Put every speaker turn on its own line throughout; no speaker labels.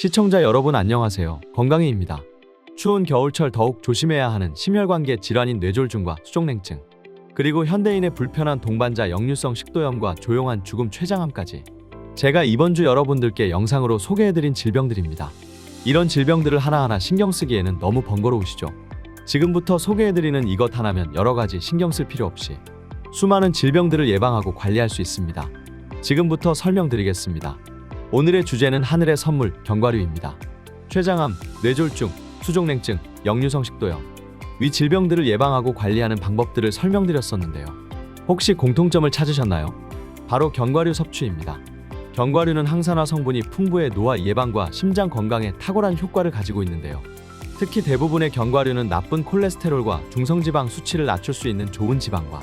시청자 여러분 안녕하세요. 건강해입니다. 추운 겨울철 더욱 조심해야 하는 심혈관계 질환인 뇌졸중과 수족냉증, 그리고 현대인의 불편한 동반자 역류성 식도염과 조용한 죽음 췌장암까지 제가 이번 주 여러분들께 영상으로 소개해드린 질병들입니다. 이런 질병들을 하나하나 신경 쓰기에는 너무 번거로우시죠? 지금부터 소개해드리는 이것 하나면 여러 가지 신경 쓸 필요 없이 수많은 질병들을 예방하고 관리할 수 있습니다. 지금부터 설명드리겠습니다. 오늘의 주제는 하늘의 선물 견과류입니다. 췌장암, 뇌졸중, 수족냉증, 역류성 식도염 위 질병들을 예방하고 관리하는 방법들을 설명드렸었는데요. 혹시 공통점을 찾으셨나요? 바로 견과류 섭취입니다. 견과류는 항산화 성분이 풍부해 노화 예방과 심장 건강에 탁월한 효과를 가지고 있는데요. 특히 대부분의 견과류는 나쁜 콜레스테롤과 중성지방 수치를 낮출 수 있는 좋은 지방과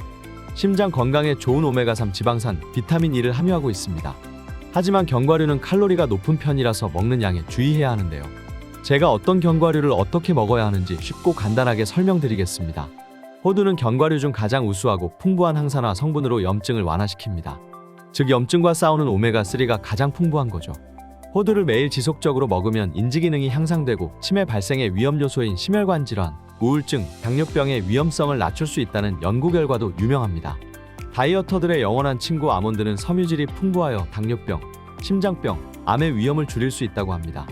심장 건강에 좋은 오메가3 지방산, 비타민 E를 함유하고 있습니다. 하지만 견과류는 칼로리가 높은 편이라서 먹는 양에 주의해야 하는데요. 제가 어떤 견과류를 어떻게 먹어야 하는지 쉽고 간단하게 설명드리겠습니다. 호두는 견과류 중 가장 우수하고 풍부한 항산화 성분으로 염증을 완화시킵니다. 즉 염증과 싸우는 오메가3가 가장 풍부한 거죠. 호두를 매일 지속적으로 먹으면 인지 기능이 향상되고 치매 발생의 위험 요소인 심혈관 질환, 우울증, 당뇨병의 위험성을 낮출 수 있다는 연구 결과도 유명합니다. 다이어터들의 영원한 친구 아몬드는 섬유질이 풍부하여 당뇨병, 심장병, 암의 위험을 줄일 수 있다고 합니다.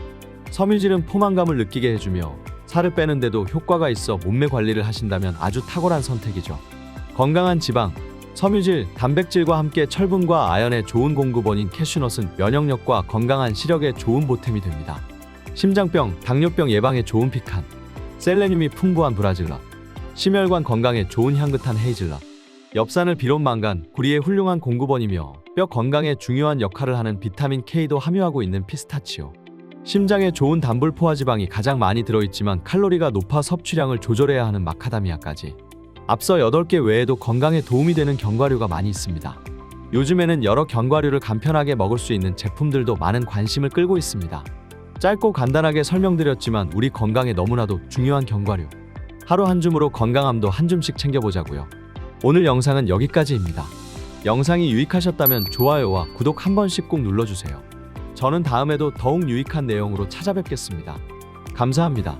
섬유질은 포만감을 느끼게 해주며 살을 빼는데도 효과가 있어 몸매 관리를 하신다면 아주 탁월한 선택이죠. 건강한 지방, 섬유질, 단백질과 함께 철분과 아연의 좋은 공급원인 캐슈넛은 면역력과 건강한 시력에 좋은 보탬이 됩니다. 심장병, 당뇨병 예방에 좋은 피칸, 셀레늄이 풍부한 브라질넛, 심혈관 건강에 좋은 향긋한 헤이즐넛, 엽산을 비롯 망간, 구리의 훌륭한 공급원이며 뼈 건강에 중요한 역할을 하는 비타민 K도 함유하고 있는 피스타치오. 심장에 좋은 단불 포화 지방이 가장 많이 들어있지만 칼로리가 높아 섭취량을 조절해야 하는 마카다미아까지. 앞서 8개 외에도 건강에 도움이 되는 견과류가 많이 있습니다. 요즘에는 여러 견과류를 간편하게 먹을 수 있는 제품들도 많은 관심을 끌고 있습니다. 짧고 간단하게 설명드렸지만 우리 건강에 너무나도 중요한 견과류. 하루 한 줌으로 건강함도 한 줌씩 챙겨보자고요. 오늘 영상은 여기까지입니다. 영상이 유익하셨다면 좋아요와 구독 한 번씩 꼭 눌러주세요. 저는 다음에도 더욱 유익한 내용으로 찾아뵙겠습니다. 감사합니다.